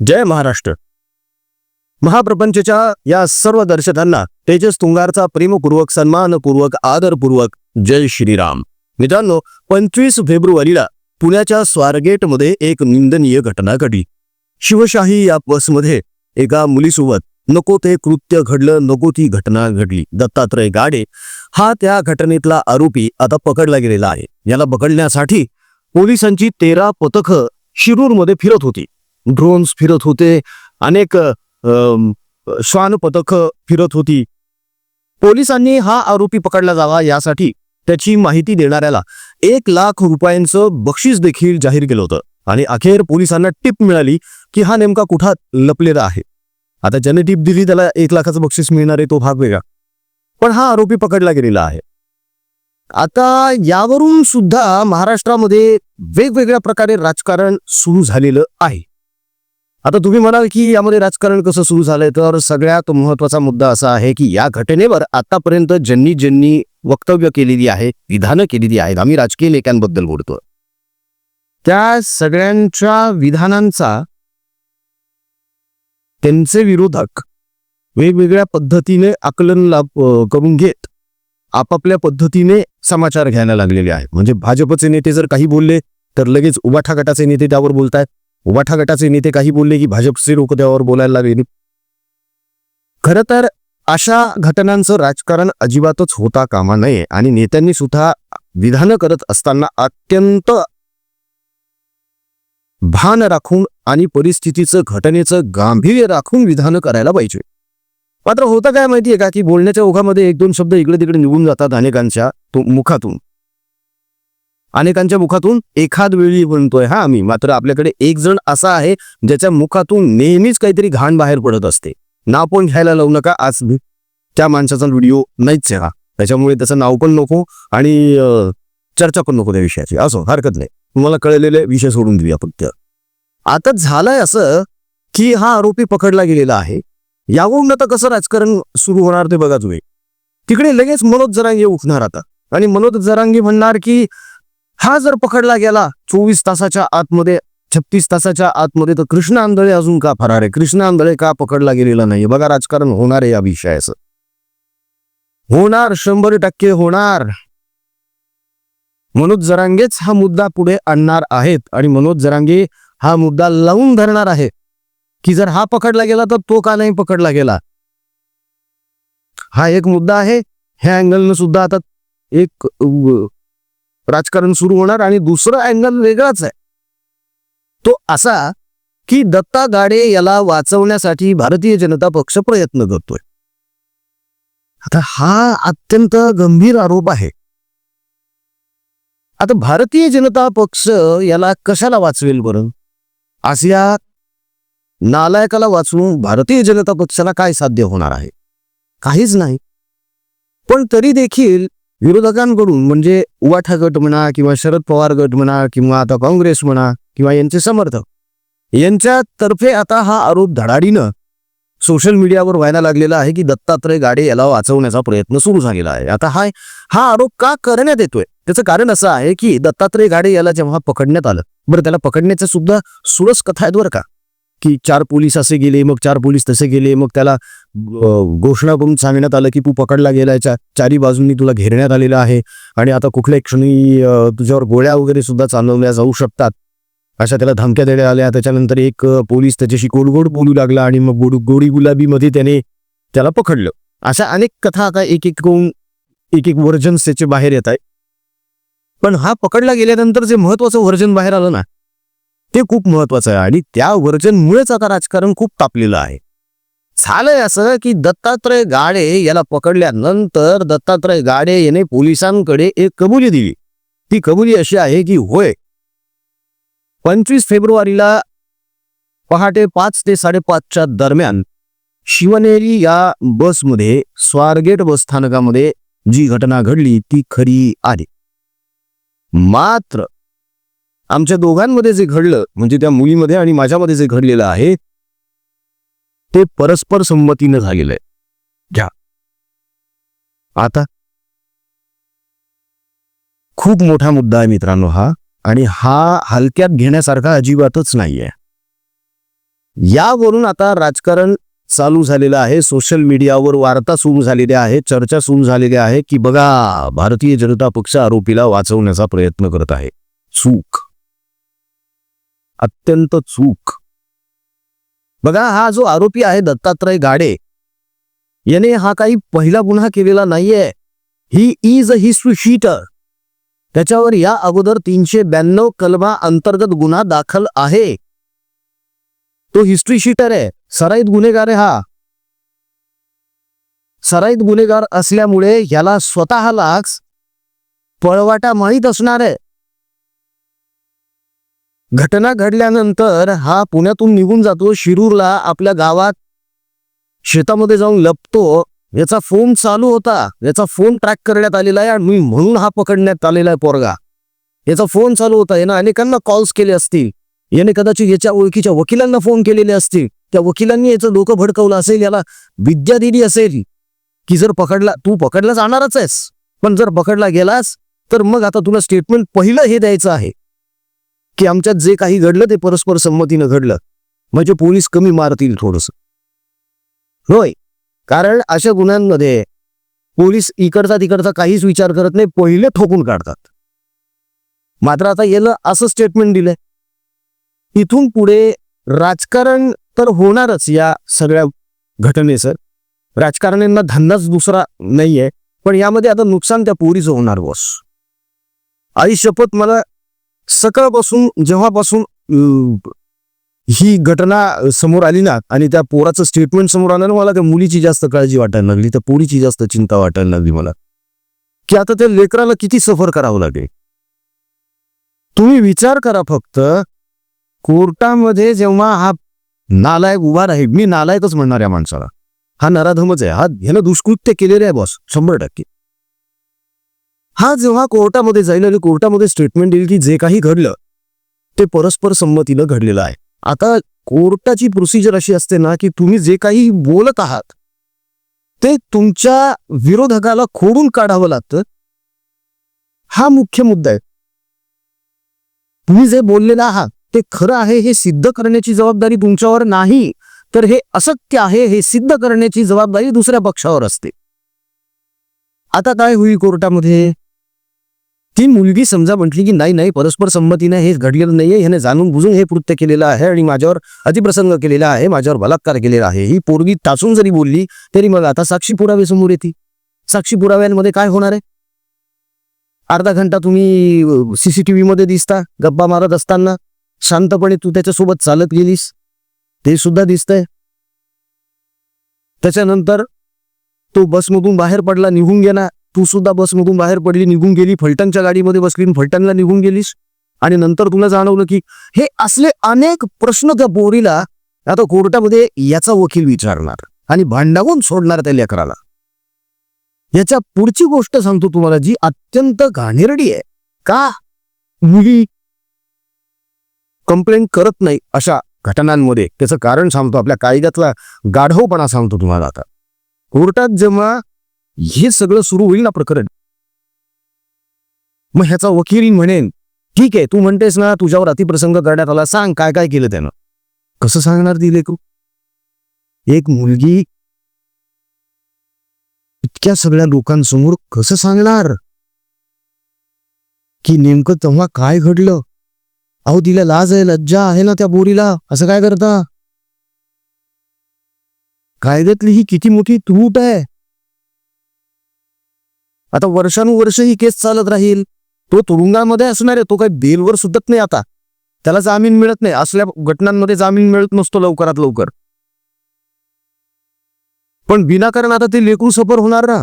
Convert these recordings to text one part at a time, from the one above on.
जय महाराष्ट्र. महाप्रपंचच्या या सर्व दर्शकांना तेजस तुंगारचा प्रेमपूर्वक सन्मानपूर्वक आदरपूर्वक जय श्रीराम. मित्रांनो पंचवीस फेब्रुवारीला पुण्याच्या स्वारगेटमध्ये एक निंदनीय घटना घडली. शिवशाही या बसमध्ये एका मुलीसोबत नको ते कृत्य घडलं नको ती घटना घडली. दत्तात्रय गाडे हा त्या घटनेतला आरोपी आता पकडला गेलेला आहे. याला पकडण्यासाठी पोलिसांची तेरा पथकं शिरूरमध्ये फिरत होती. ड्रोन्स फिरत होते. अनेक श्वान पथक फिरत होती. पोलिसांनी हा आरोपी पकडला जावा यासाठी त्याची माहिती देणाऱ्याला एक लाख रुपयांचं बक्षीस देखील जाहीर केलं होतं. आणि अखेर पोलिसांना टिप मिळाली की हा नेमका कुठा लपलेला आहे. आता ज्याने टिप दिली त्याला एक लाखाचं बक्षीस मिळणार आहे तो भाग वेगळा. पण हा आरोपी पकडला गेलेला आहे. आता यावरून सुद्धा महाराष्ट्रामध्ये वेगवेगळ्या प्रकारे राजकारण सुरू झालेलं आहे. आता तुम्ही म्हणाल की यामध्ये राजकारण कसं सुरू झालंय? तर सगळ्यात महत्त्वाचा मुद्दा असा आहे की या घटनेवर आतापर्यंत ज्यांनी ज्यांनी वक्तव्य केलेली आहे विधानं केलेली आहेत आम्ही राजकीय नेत्यांबद्दल बोलतो त्या सगळ्यांच्या विधानांचा त्यांचे विरोधक वेगवेगळ्या पद्धतीने आकलन लाभ करून घेत आपापल्या पद्धतीने समाचार घ्यायला लागलेले आहेत. म्हणजे भाजपचे नेते जर काही बोलले तर लगेच उबाठा गटाचे नेते त्यावर बोलतायत. उबाठा गटाचे नेते काही बोलले की भाजपचे लोक त्यावर बोलायला लागले. खरं तर अशा घटनांचं राजकारण अजिबातच होता कामा नये आणि नेत्यांनी सुद्धा विधानं करत असताना अत्यंत भान राखून आणि परिस्थितीचं घटनेचं गांभीर्य राखून विधानं करायला पाहिजे. मात्र होतं काय माहितीये का की बोलण्याच्या ओघामध्ये एक दोन शब्द इकडे तिकडे निघून जातात अनेकांच्या मुखातून. अनेकांच्या मुखातून एखाद वेळी म्हणतोय हा आम्ही मात्र आपल्याकडे एक जण असा आहे ज्याच्या मुखातून नेहमीच काहीतरी घाण बाहेर पडत असते. नाव पण घ्यायला लावू नका आज त्या माणसाचा व्हिडिओ नाहीच आहे हा. त्याच्यामुळे त्याचं नाव पण नको आणि चर्चा पण नको त्या विषयाची. असो हरकत नाही. तुम्हाला कळलेले विषय सोडून देऊया फक्त. आता झालंय असं की हा आरोपी पकडला गेलेला आहे. यावरून आता कसं राजकारण सुरू होणार ते बघा तुम्ही. तिकडे लगेच मनोज जरांगे उठणार आता. आणि मनोज जरांगे म्हणणार की हा जर पकडला गेला चोवीस तासाच्या आतमध्ये छत्तीस तासाच्या आतमध्ये तर कृष्ण आंधळे अजून का फरार आहे? कृष्ण आंधळे का पकडला गेलेला नाही बघा राजकारण होणार आहे या विषयाचं. होणार शंभर टक्के होणार. मनोज जरांगेच हा मुद्दा पुढे आणणार आहेत आणि मनोज जरांगे हा मुद्दा लावून धरणार आहे. की जर हा पकडला गेला तर तो का नाही पकडला गेला? हा एक मुद्दा आहे. ह्या अँगलनं सुद्धा आता एक राजकारण सुरू होणार आणि दुसरं अँगल वेगळाच आहे. तो असा की दत्ता गाडे याला वाचवण्यासाठी भारतीय जनता पक्ष प्रयत्न करतोय. आता हा अत्यंत गंभीर आरोप आहे. आता भारतीय जनता पक्ष याला कशाला वाचवेल बरं? आसिया नालायकाला वाचवून भारतीय जनता पक्षाला काय साध्य होणार आहे? काहीच नाही. पण तरी देखील विरोधकांकडून म्हणजे उवाठा गट म्हणा किंवा शरद पवार गट म्हणा किंवा आता काँग्रेस म्हणा किंवा यांचे समर्थक यांच्यातर्फे आता हा आरोप धडाडीनं सोशल मीडियावर व्हायला लागलेला आहे की दत्तात्रय गाडे याला वाचवण्याचा प्रयत्न सुरू झालेला आहे. आता हा हा आरोप का करण्यात येतोय? त्याचं कारण असं आहे की दत्तात्रय गाडे याला जेव्हा पकडण्यात आलं बरं त्याला पकडण्याचं सुद्धा सुरस कथा आहेत बरं का. की चार पोलीस असे गेले मग चार पोलीस तसे गेले मग त्याला घोषणा करून सांगण्यात आलं की तू पकडला गेलाय चा- चारी बाजूंनी तुला घेरण्यात आलेलं आहे आणि आता कुठल्या क्षणी तुझ्यावर गोळ्या वगैरे सुद्धा चालवल्या जाऊ शकतात अशा त्याला धमक्या देण्यात आल्या. त्याच्यानंतर एक पोलीस त्याच्याशी गोडगोड बोलू लागला आणि मग गोड गोडी गुलाबीमध्ये त्याने त्याला पकडलं. अशा अनेक कथा आता एक एक करून एक एक व्हर्जन्स त्याचे बाहेर येत आहे. पण हा पकडला गेल्यानंतर जे महत्वाचं व्हर्जन बाहेर आलं ना ते खूप महत्वाचं आहे आणि त्या वर्जनमुळेच आता राजकारण खूप तापलेलं आहे. झालंय असं की दत्तात्रय गाडे याला पकडल्यानंतर दत्तात्रय गाडे याने पोलिसांकडे एक कबुली दिली. ती कबुली अशी आहे की होय पंचवीस फेब्रुवारीला पहाटे पाच ते साडेपाचच्या दरम्यान शिवनेरी या बसमध्ये स्वारगेट बस स्थानकामध्ये जी घटना घडली ती खरी आहे. मात्र आमच्या दोघांमध्ये जे घडलं म्हणजे त्या मुलीमध्ये आणि माझ्यामध्ये जे घडलेलं आहे ते परस्पर संमतीनं झालेलं आहे घ्या. आता. खूप मोठा मुद्दा आहे मित्रांनो हा आणि हा हलक्यात घेण्यासारखा अजिबातच नाहीये. यावरून आता राजकारण चालू झालेलं आहे सोशल मीडियावर वार्ता सुरू झालेल्या आहे चर्चा सुरू झालेल्या आहे की बघा भारतीय जनता पक्ष आरोपीला वाचवण्याचा प्रयत्न करत आहे. चूक. अत्यंत चूक. बघा हा जो आरोपी आहे दत्तात्रय गाडे याने हा काही पहिला गुन्हा केलेला नाहीये. He is a history sheeter त्याच्यावर या अगोदर तीनशे ब्याण्णव कलमा अंतर्गत गुन्हा दाखल आहे. तो हिस्ट्री शीटर आहे. सराईत गुन्हेगार आहे हा. सराईत गुन्हेगार असल्यामुळे याला स्वतःलाच पळवाटा माहीत असणार आहे. घटना घडल्यानंतर हा पुण्यातून निघून जातो शिरूरला आपल्या गावात शेतामध्ये जाऊन लपतो. याचा फोन चालू होता. याचा फोन ट्रॅक करण्यात आलेला आहे आणि म्हणून हा पकडण्यात आलेला आहे पोरगा. याचा फोन चालू होता. यानं अनेकांना कॉल्स केले असतील. याने कदाचित याच्या ओळखीच्या वकिलांना फोन केलेले असतील. त्या वकिलांनी याचं डोकं भडकवलं असेल याला विद्या दिली असेल की जर पकडला तू पकडला जाणारच आहेस. पण जर पकडला गेलास तर मग आता तुला स्टेटमेंट पहिलं हे द्यायचं आहे. की आमच्यात जे काही घडलं ते परस्पर संमतीनं घडलं. म्हणजे पोलीस कमी मारतील थोडस. होय. कारण अशा गुन्ह्यांमध्ये पोलीस इकडचा तिकडचा काहीच विचार करत नाही पहिले ठोकून काढतात. मात्र आता याला असं स्टेटमेंट दिलंय. इथून पुढे राजकारण तर होणारच या सगळ्या घटनेचं. राजकारण्यांना धंदाच दुसरा नाहीये. पण यामध्ये आता नुकसान त्या पोरीचं होणार बॉस आई शपथ मला सकाळपासून जेव्हापासून ही घटना समोर आली ना आणि त्या पोराचं स्टेटमेंट समोर आलं ना मला त्या मुलीची जास्त काळजी वाटायला लागली त्या पोरीची जास्त चिंता वाटायला लागली मला. की आता त्या लेकराला किती सफर करावं लागेल? तुम्ही विचार करा फक्त कोर्टामध्ये जेव्हा हा नालायक उभा राहील मी नालायकच म्हणणार या माणसाला. हा नराधमच आहे. हा ह्यानं दुष्कृत्य केलेलं आहे बॉस. शंभर टक्के. हा जेव्हा कोर्टामध्ये जाईल आणि कोर्टामध्ये स्टेटमेंट देईल की जे काही घडलं ते परस्पर संमतीनं घडलेलं आहे. आता कोर्टाची प्रोसिजर अशी असते ना की तुम्ही जे काही बोलत आहात ते तुमच्या विरोधकाला खोडून काढावं लागतं. हा मुख्य मुद्दा आहे. तुम्ही जे बोललेलं आहात ते खरं आहे हे सिद्ध करण्याची जबाबदारी तुमच्यावर नाही तर हे असत्य आहे हे सिद्ध करण्याची जबाबदारी दुसऱ्या पक्षावर असते. आता काय होईल कोर्टामध्ये? ती मुलगी समजा म्हटली की नाही नाही परस्पर संमतीने हे घडलेलं नाहीये ह्याने जाणून बुजून हे कृत्य केलेलं आहे आणि माझ्यावर अतिप्रसंग केलेला आहे माझ्यावर बलात्कार केलेला आहे. ही पोरगी तासून जरी बोलली तरी मग आता साक्षी पुरावे समोर येते साक्षी पुराव्यांमध्ये काय होणार आहे? अर्धा घंटा तुम्ही सीसीटीव्ही मध्ये दिसता गप्पा मारत असताना शांतपणे तू त्याच्यासोबत चालत गेलीस ते सुद्धा दिसतंय. त्याच्यानंतर तो बसमधून बाहेर पडला निघून गेला तू सुद्धा बसमधून बाहेर पडली निघून गेली फलटणच्या गाडीमध्ये बसली फलटणला निघून गेलीस. आणि नंतर तुला जाणवलं की हे असले अनेक प्रश्न त्या पोरीला आता कोर्टामध्ये याचा वकील विचारणार आणि भांडावून सोडणार त्या लेकराला. याच्या पुढची गोष्ट सांगतो तुम्हाला जी अत्यंत घाणेरडी आहे. का? मुली कंप्लेंट करत नाही अशा घटनांमध्ये. त्याचं कारण सांगतो आपल्या कायद्यातला गाढवपणा सांगतो तुम्हाला आता. कोर्टात जेव्हा हे सगळं सुरू होईल ना प्रकरण? मग ह्याचा वकील म्हणेन ठीक आहे तू म्हणतेस ना तुझ्यावर अतिप्रसंग करण्यात आला सांग काय काय केलं त्यानं. कसं सांगणार ती लेकरू? एक मुलगी इतक्या सगळ्या लोकांसमोर कसं सांगणार? की नेमकं तेव्हा काय घडलं? अहो तिला लाज आहे लज्जा आहे ना त्या बोरीला असं काय करता? कायद्यातली ही किती मोठी तूट आहे? आता वर्षानुवर्ष ही केस चालत राहील. तो तुरुंगामध्ये असणार आहे तो काही बेलवर सुटत नाही आता. त्याला जामीन मिळत नाही असल्या घटनांमध्ये जामीन मिळत नसतो लवकरात लवकर. पण विनाकारण आता ते लेकरू सफर होणार ना?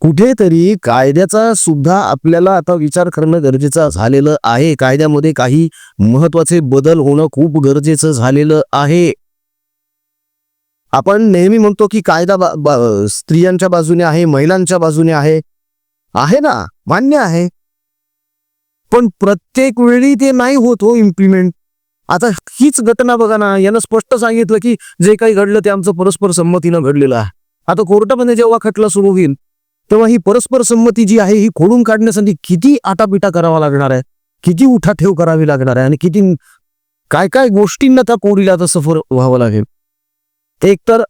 कुठेतरी कायद्याचा सुद्धा आपल्याला आता विचार करणं गरजेचं झालेलं आहे. कायद्यामध्ये काही महत्त्वाचे बदल होणं खूप गरजेचं झालेलं आहे. आपण नेहमी म्हणतो की कायदा बा- बा- स्त्रियांच्या बाजूने आहे महिलांच्या बाजूने आहे. आहे ना मान्य आहे. पण प्रत्येक वेळी ते नाही होत हो इम्प्लिमेंट आता हीच घटना बघा ना यानं स्पष्ट सांगितलं की जे काही घडलं ते आमचं परस्पर संमतीनं घडलेलं आहे. आता कोर्टामध्ये जेव्हा खटला सुरू होईल तेव्हा ही परस्पर संमती जी आहे ही खोडून काढण्यासाठी किती आटापिटा करावा लागणार आहे? किती उठाठेव करावी लागणार आहे? आणि किती काय काय गोष्टींना त्या कोरीला आता सफर व्हावं लागेल? एक तर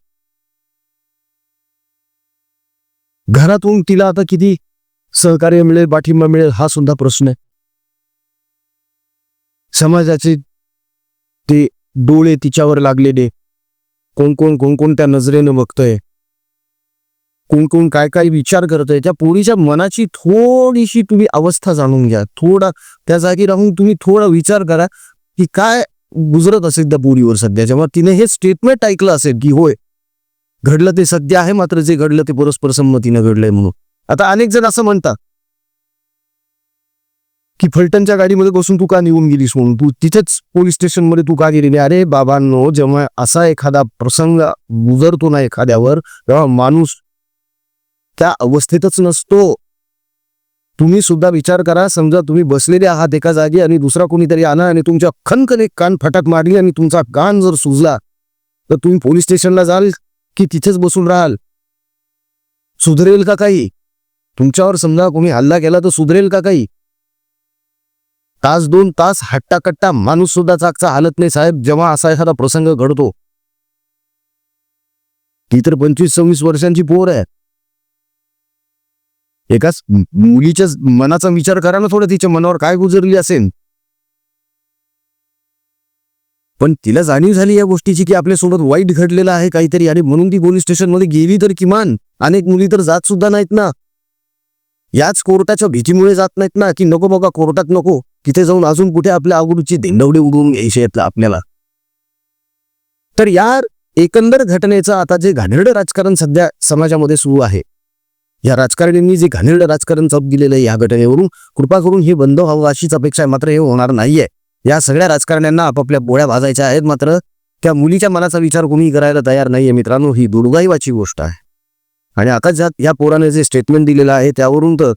घरातून तिला आता किती सहकार्य मिळेल पाठिंबा मिळेल हा सुद्धा प्रश्न आहे. समाजाचे ते डोळे तिच्यावर लागलेले. कोण कोण कोण कोण त्या नजरेनं बघतोय? कोण कोण काय काय विचार करतोय? त्या पोरीच्या मनाची थोडीशी तुम्ही अवस्था जाणून घ्या. थोडा त्या जागी राहून तुम्ही थोडा विचार करा की काय गुजरत असेल त्या पोरीवर सध्या. जेव्हा तिने हे स्टेटमेंट ऐकलं असेल की होय घडलं ते सध्या आहे मात्र जे घडलं ते परस्पर संमतीनं घडलंय म्हणून. आता अनेक जण असं म्हणतात की फलटणच्या गाडीमध्ये बसून तू का निघून गेलीस म्हणून? तू तिथेच पोलीस स्टेशनमध्ये तू का गेली अरे बाबांनो जेव्हा असा एखादा प्रसंग गुजरतो ना एखाद्यावर तेव्हा माणूस त्या अवस्थेतच नसतो. तुम्ही सुद्धा विचार करा. समजा तुम्ही बसलेले आहात एका जागी आणि दुसरा कोणीतरी आला आणि तुमच्या खनखन कान फटाक मारली आणि तुमचा कान जर सुजला तर तुम्ही पोलीस स्टेशनला जाल की तिथेच बसून राहाल? सुधरेल का काही? तुमच्यावर समजा कोणी हल्ला केला तर सुधरेल का काही? तास दोन तास हट्टाकट्टा माणूस सुद्धा चाकचा हालत नाही साहेब. जेव्हा असा एखादा प्रसंग घडतो ती तर पंचवीस सव्वीस वर्षांची पोर आहे. एकाच मुलीच्या मनाचा विचार करा ना थोडं तिच्या मनावर काय गुजरली असेल. पण तिला जाणीव झाली या गोष्टीची की आपल्यासोबत वाईट घडलेलं आहे काहीतरी आणि म्हणून ती पोलीस स्टेशनमध्ये गेली तर किमान. अनेक मुली तर जात सुद्धा नाहीत ना. याच कोर्टाच्या भीतीमुळे जात नाहीत ना की नको बघा कोर्टात नको. तिथे जाऊन अजून कुठे आपल्या आवडूची धेंडवडे उडवून घ्यायचे आहेत आपल्याला. तर या एकंदर घटनेचं आता जे घाणेरडं राजकारण सध्या समाजामध्ये सुरू आहे या राजकारण्यांनी जे घाणेरडं राजकारण चप दिलेलं आहे या घटनेवरून कृपा करून हे बंद व्हावं अशीच अपेक्षा आहे. मात्र हे होणार नाहीये. या सगळ्या राजकारण्यांना आपापल्या पोळ्या भाजायच्या आहेत. मात्र त्या मुलीच्या मनाचा विचार कोणी करायला तयार नाहीये. मित्रांनो ही दुर्दैवाची गोष्ट आहे. आणि आता ज्या या पोराने जे स्टेटमेंट दिलेलं आहे त्यावरून तर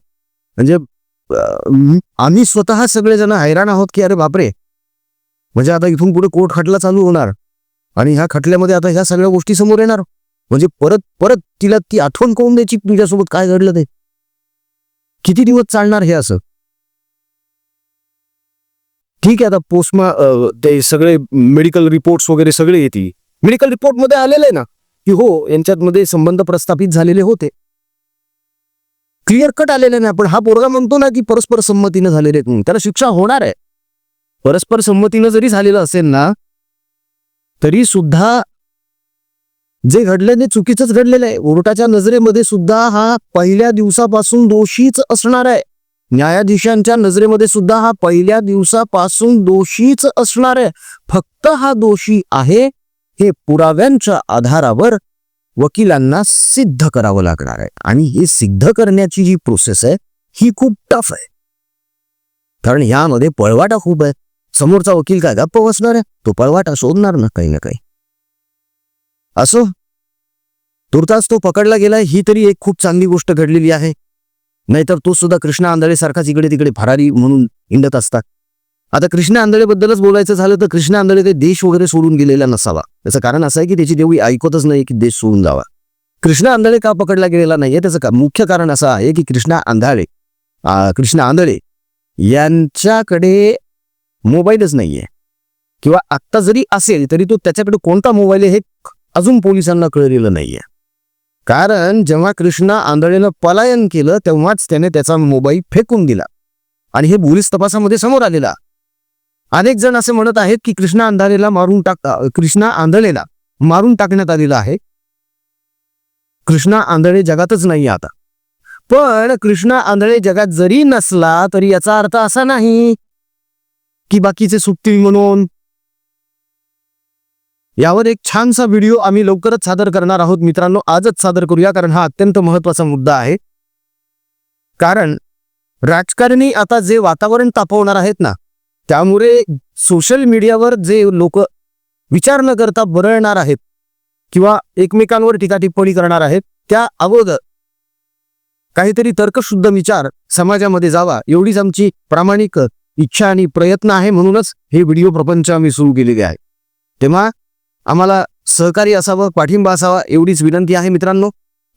म्हणजे आम्ही स्वतः सगळेजण हैराण आहोत की अरे बापरे! म्हणजे आता इथून पुढे कोर्ट खटला चालू होणार. आणि ह्या खटल्यामध्ये आता ह्या सगळ्या गोष्टी समोर येणार. म्हणजे परत परत तिला ती आठवण करून द्यायची तुझ्यासोबत काय घडलं ते? किती दिवस चालणार हे असं? ठीक आहे आता पोस्टमा ते सगळे मेडिकल रिपोर्ट्स वगैरे सगळे येते मेडिकल रिपोर्टमध्ये आलेलं आहे ना की हो यांच्यात संबंध प्रस्थापित झालेले होते. क्लिअर कट आलेले नाही पण हा पोरगा म्हणतो ना की परस्पर संमतीनं झालेले आहेत त्याला शिक्षा होणार आहे. परस्पर संमतीनं जरी झालेलं असेल ना तरी सुद्धा जे घडलं ते चुकीचंच घडलेलं आहे. कोर्टाच्या नजरेमध्ये सुद्धा हा पहिल्या दिवसापासून दोषीच असणार आहे. न्यायाधीशांच्या नजरेमध्ये सुद्धा हा पहिल्या दिवसापासून दोषीच असणार आहे. फक्त हा दोषी आहे हे पुराव्यांच्या आधारावर वकिलांना सिद्ध करावं लागणार आहे. आणि हे सिद्ध करण्याची जी प्रोसेस आहे ही खूप टफ आहे. कारण यामध्ये पळवाटा खूप आहे. समोरचा वकील काय गप्प बसणार आहे? तो पळवाटा शोधणार ना काही ना काही? असो. तुर्तास तो पकडला गेलाय ही तरी एक खूप चांगली गोष्ट घडलेली आहे. नाहीतर तो सुद्धा कृष्णा आंधळे सारखाच इकडे तिकडे फरारी म्हणून हिंडत असतात आता कृष्णा आंधळेबद्दलच बोलायचं झालं तर कृष्णा आंधळे ते देश वगैरे सोडून गेलेला नसावा. त्याचं कारण असं आहे की त्याची देवी ऐकतच नाही की देश सोडून जावा. कृष्णा आंधळे का पकडला गेलेला नाहीये? त्याचं का मुख्य कारण असं आहे की कृष्णा आंधळे कृष्णा आंधळे यांच्याकडे मोबाईलच नाहीये. किंवा आत्ता जरी असेल तरी तो त्याच्याकडे कोणता मोबाईल आहे हे अजून पोलिसांना कळलेलं नाहीये. कारण जेव्हा कृष्णा आंधळेनं पलायन केलं तेव्हाच त्याने त्याचा मोबाईल फेकून दिला. आणि हे पोलीस तपासामध्ये समोर आलेला अनेक जण असे म्हणत आहेत की कृष्णा आंधळेला मारून टाक कृष्णा आंधळेला मारून टाकण्यात आलेला आहे. कृष्णा आंधळे जगातच नाही आता. पण कृष्णा आंधळे जगात जरी नसला तरी याचा अर्थ असा नाही की बाकीचे सुटतील म्हणून यावर एक छानसा व्हिडिओ आम्ही लवकरच सादर करणार आहोत. मित्रांनो आजच सादर करूया कारण हा अत्यंत महत्त्वाचा मुद्दा आहे. कारण राजकारणी आता जे वातावरण तापवणार आहेत ना त्यामुळे सोशल मीडियावर जे लोक विचार न करता बरळणार आहेत किंवा एकमेकांवर टीका टिप्पणी करणार आहेत त्या अगोदर काहीतरी तर्कशुद्ध विचार समाजामध्ये जावा. एवढीच आमची प्रामाणिक इच्छा आणि प्रयत्न आहे म्हणूनच हे व्हिडिओ प्रपंच आम्ही सुरू केलेले आहे. तेव्हा आम्हाला सहकारी असावं पाठिंबा असावा एवढीच विनंती आहे मित्रांनो.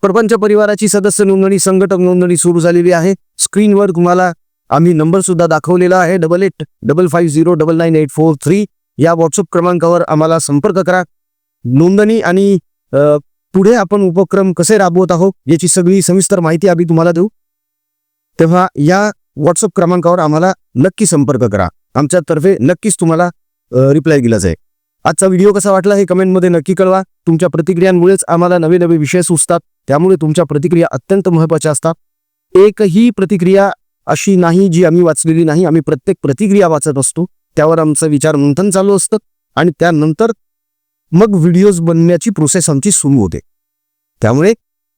प्रपंच परिवाराची सदस्य नोंदणी संघटक नोंदणी सुरू झालेली आहे. स्क्रीनवर तुम्हाला आम्ही नंबर सुद्धा दाखवलेला आहे. Double eight double five zero double nine eight four three या व्हॉट्सअप क्रमांकावर आम्हाला संपर्क करा. नोंदणी आणि पुढे आपण उपक्रम कसे राबवत आहोत याची सगळी सविस्तर माहिती आम्ही तुम्हाला देऊ. तेव्हा या व्हॉट्सअप क्रमांकावर आम्हाला नक्की संपर्क करा. आमच्यातर्फे नक्कीच तुम्हाला रिप्लाय दिला जाईल आजचा व्हिडिओ कसा वाटला हे कमेंटमध्ये नक्की कळवा. तुमच्या प्रतिक्रियांमुळेच आम्हाला नवे नवे विषय सुचतात. त्यामुळे तुमच्या प्रतिक्रिया अत्यंत महत्त्वाच्या असतात. एकही प्रतिक्रिया अशी नाही जी आम्ही वाचलेली नाही. आम्ही प्रत्येक प्रतिक्रिया वाचत असतो. त्यावर आमचं विचार मंथन चालू असतं आणि त्यानंतर मग व्हिडिओज बनण्याची प्रोसेस आमची सुरू होते. त्यामुळे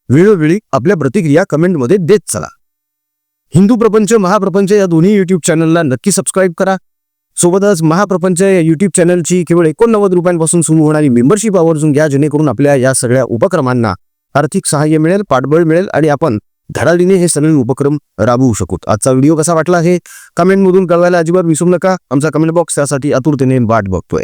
वेळोवेळी आपल्या प्रतिक्रिया कमेंटमध्ये देत चला. हिंदू प्रपंच महाप्रपंच या दोन्ही यूट्यूब चॅनलला नक्की सबस्क्राईब करा. सोबतच महाप्रपंच या युट्यूब चॅनलची केवळ एकोणनव्वद रुपयांपासून सुरू होणारी मेंबरशिप आवर्जून घ्या जेणेकरून आपल्या या सगळ्या उपक्रमांना आर्थिक सहाय्य मिळेल पाठबळ मिळेल आणि आपण धडाडीने हे सगळे उपक्रम राबवू शकू. आजचा व्हिडिओ कसा वाटला हे कमेंटमधून कळवायला अजिबात विसरू नका. आमचा कमेंट बॉक्स त्यासाठी आतुरतेने वाट बघतोय.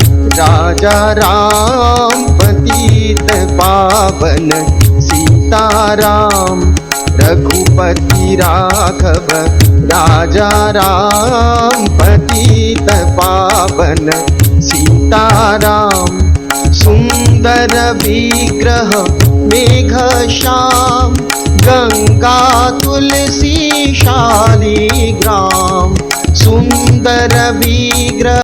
राजा राम पतित पावन सीताराम रघुपति राघव राजा राम पतित पावन सीताराम सुन्दर विग्रह मेघ श्याम गङ्गा तुलसी शालिग्राम सुन्दर विग्रह